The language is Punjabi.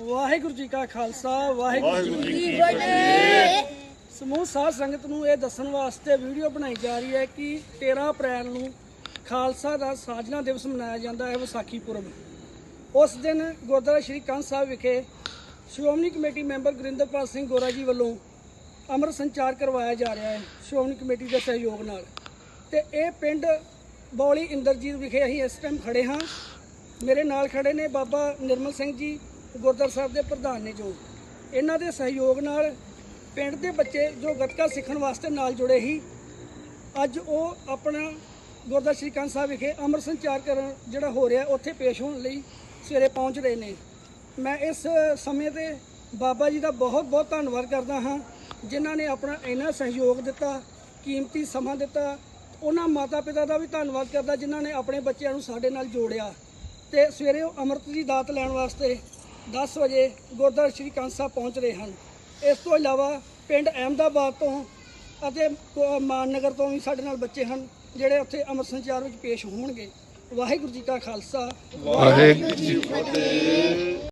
ਵਾਹਿਗੁਰੂ ਜੀ ਕਾ ਖਾਲਸਾ ਵਾਹਿਗੁਰੂ ਜੀ ਕੀ ਸਮੂਹ ਸਾਧ ਸੰਗਤ ਨੂੰ ਇਹ ਦੱਸਣ ਵਾਸਤੇ ਵੀਡੀਓ ਬਣਾਈ ਜਾ ਰਹੀ ਹੈ ਕਿ 13 ਅਪ੍ਰੈਲ ਨੂੰ ਖਾਲਸਾ ਦਾ ਸਾਜਨਾ ਦਿਵਸ ਮਨਾਇਆ ਜਾਂਦਾ ਹੈ ਵਿਸਾਖੀ ਪੁਰਬ ਉਸ ਦਿਨ ਗੁਰਦੁਆਰਾ ਸ਼੍ਰੀ ਕੰਧ ਸਾਹਿਬ ਵਿਖੇ ਸ਼੍ਰੋਮਣੀ ਕਮੇਟੀ ਮੈਂਬਰ ਗੁਰਿੰਦਰਪਾਲ ਸਿੰਘ ਗੋਰਾ ਜੀ ਵੱਲੋਂ ਅੰਮ੍ਰਿਤ ਸੰਚਾਰ ਕਰਵਾਇਆ ਜਾ ਰਿਹਾ ਹੈ ਸ਼੍ਰੋਮਣੀ ਕਮੇਟੀ ਦੇ ਸਹਿਯੋਗ ਨਾਲ। ਤੇ ਇਹ ਪਿੰਡ ਬੌਲੀ ਇੰਦਰਜੀਤ ਵਿਖੇ ਅਸੀਂ ਇਸ ਟਾਈਮ ਖੜੇ ਹਾਂ। ਮੇਰੇ ਨਾਲ ਖੜੇ ਨੇ ਬਾਬਾ ਨਿਰਮਲ ਸਿੰਘ ਜੀ ਗੁਰਦੁਆਰਾ ਸਾਹਿਬ ਦੇ ਪ੍ਰਧਾਨ ਨੇ ਜੋ ਇਹਨਾਂ ਦੇ ਸਹਿਯੋਗ ਨਾਲ ਪਿੰਡ ਦੇ ਬੱਚੇ ਜੋ ਗੱਤਕਾ ਸਿੱਖਣ ਵਾਸਤੇ ਨਾਲ ਜੁੜੇ ਸੀ, ਅੱਜ ਉਹ ਆਪਣਾ ਗੁਰਦੁਆਰਾ ਸ਼੍ਰੀ ਕੰਧ ਸਾਹਿਬ ਵਿਖੇ ਅੰਮ੍ਰਿਤ ਸੰਚਾਰ ਕਰਨ ਜਿਹੜਾ ਹੋ ਰਿਹਾ, ਉੱਥੇ ਪੇਸ਼ ਹੋਣ ਲਈ ਸਵੇਰੇ ਪਹੁੰਚ ਰਹੇ ਨੇ। ਮੈਂ ਇਸ ਸਮੇਂ ਤੇ ਬਾਬਾ ਜੀ ਦਾ ਬਹੁਤ ਬਹੁਤ ਧੰਨਵਾਦ ਕਰਦਾ ਹਾਂ, ਜਿਨ੍ਹਾਂ ਨੇ ਆਪਣਾ ਇੰਨਾ ਸਹਿਯੋਗ ਦਿੱਤਾ, ਕੀਮਤੀ ਸਮਾਂ ਦਿੱਤਾ, ਉਹਨਾਂ ਮਾਤਾ ਪਿਤਾ ਦਾ ਵੀ ਧੰਨਵਾਦ ਕਰਦਾ, ਜਿਨ੍ਹਾਂ ਨੇ ਆਪਣੇ ਬੱਚਿਆਂ ਨੂੰ ਸਾਡੇ ਨਾਲ ਜੋੜਿਆ। ਤੇ ਸਵੇਰੇ ਉਹ ਅੰਮ੍ਰਿਤ ਦੀ ਦਾਤ ਲੈਣ ਵਾਸਤੇ 10 ਵਜੇ ਗੁਰਦੁਆਰਾ ਸ਼੍ਰੀ ਕੰਧ ਸਾਹਿਬ ਪਹੁੰਚ ਰਹੇ ਹਨ। ਇਸ ਤੋਂ ਇਲਾਵਾ ਪਿੰਡ ਅਹਿਮਦਾਬਾਦ ਤੋਂ ਅਤੇ ਕ- ਮਾਨਨਗਰ ਤੋਂ ਵੀ ਸਾਡੇ ਨਾਲ ਬੱਚੇ ਹਨ, ਜਿਹੜੇ ਉੱਥੇ ਅੰਮ੍ਰਿਤ ਸੰਚਾਰ ਵਿੱਚ ਪੇਸ਼ ਹੋਣਗੇ। ਵਾਹਿਗੁਰੂ ਜੀ ਕਾ ਖਾਲਸਾ। ਵਾਹਿਗੁਰੂ ਜੀ ਕੀ ਫਤਿਹ।